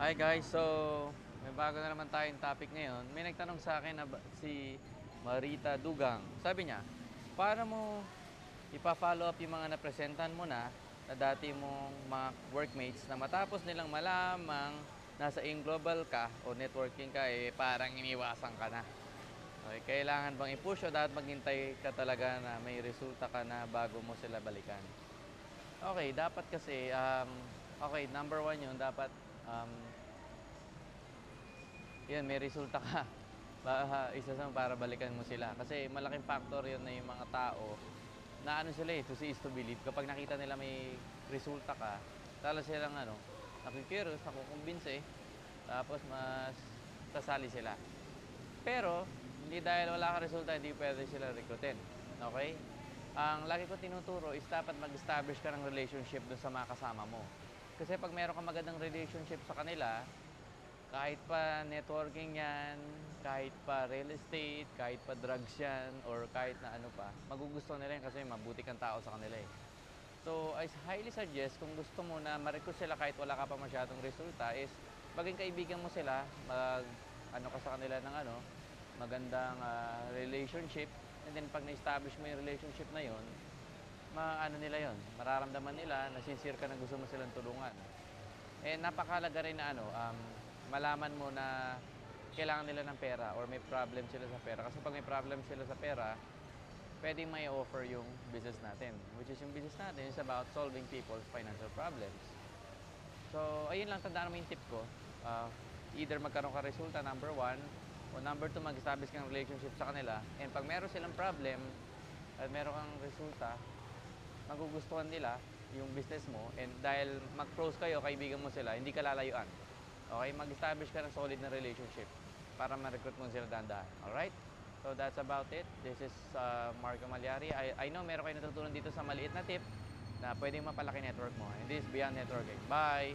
Hi guys, so may bago na naman tayong topic ngayon. May nagtanong sa akin na si Marita Dugang. Sabi niya, paano mo ipa-follow up yung mga napresentan mo na na dati mong mga workmates na matapos nilang malamang nasa in global ka o networking ka, eh parang iniwasan ka na. Okay, kailangan bang i-push o dapat maghintay ka talaga na may resulta ka na bago mo sila balikan? Okay, dapat kasi, um, okay, number one yun, dapat, um, yun, may resulta ka. Ba, isa sa para balikan mo sila. Kasi malaking factor yun na yung mga tao na ano sila eh, to see is to believe. Kapag nakita nila may resulta ka, tala silang ano, nakikurious, nakukumbinse, tapos mas sasali sila. Pero, hindi dahil wala ka resulta, hindi pwede sila recruitin. Okay? Ang lagi ko tinuturo is dapat mag-establish ka ng relationship dun sa mga kasama mo. Kasi pag meron ka magandang relationship sa kanila, kahit pa networking yan, kahit pa real estate, kahit pa drugs yan, or kahit na ano pa, magugustuhan nila yan kasi mabuti kang tao sa kanila eh. So, I highly suggest kung gusto mo na ma-recruit sila kahit wala ka pa masyadong resulta is maging kaibigan mo sila, mag ano ka sa kanila ng ano, magandang ah, relationship and then pag na-establish mo yung relationship na yon, maano nila yon, mararamdaman nila na sincere ka na gusto mo silang tulungan. Eh napakalaga rin na ano, um, malaman mo na kailangan nila ng pera or may problem sila sa pera. Kasi pag may problem sila sa pera, pwedeng may offer yung business natin. Which is yung business natin is about solving people's financial problems. So, ayun lang, tandaan mo yung tip ko. Uh, either magkaroon ka resulta, number one, o number two, mag-establish kang relationship sa kanila. And pag meron silang problem, at meron kang resulta, magugustuhan nila yung business mo. And dahil mag-close kayo, kaibigan mo sila, hindi ka lalayuan. Okay? Mag-establish ka ng solid na relationship para ma-recruit mo sila dahan-dahan. Alright? So that's about it. This is uh, Marco Malyari. I, I know meron kayo natutunan dito sa maliit na tip na pwedeng mapalaki network mo. And this is Beyond Networking. Bye!